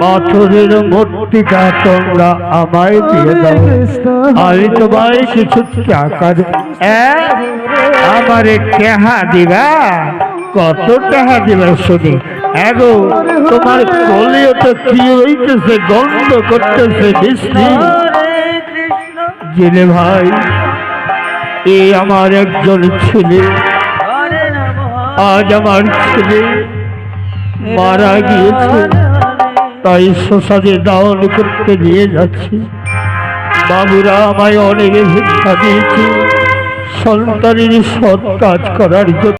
পাথরের মূর্তিটা তোমরা আমায় দিয়ে দাও। আমি তোমায় কিছু টাকা অ্যাঁ? আমারে টেহা দিবা। কত টাকা দিবা শুনি। এগো তোমার কলিও তো কি হইতেছে গন্ধ করতেছে বৃষ্টি জেলে ভাই এ আমার একজন ছেলে। আজ আমার ছেলে মারা গিয়েছে। তাই শ্মশানে দাওয়ান করতে নিয়ে যাচ্ছি। বাবুরা আমায় অনেক ভিক্ষা দিয়েছে। সন্তানের সৎ কাজ করার জন্য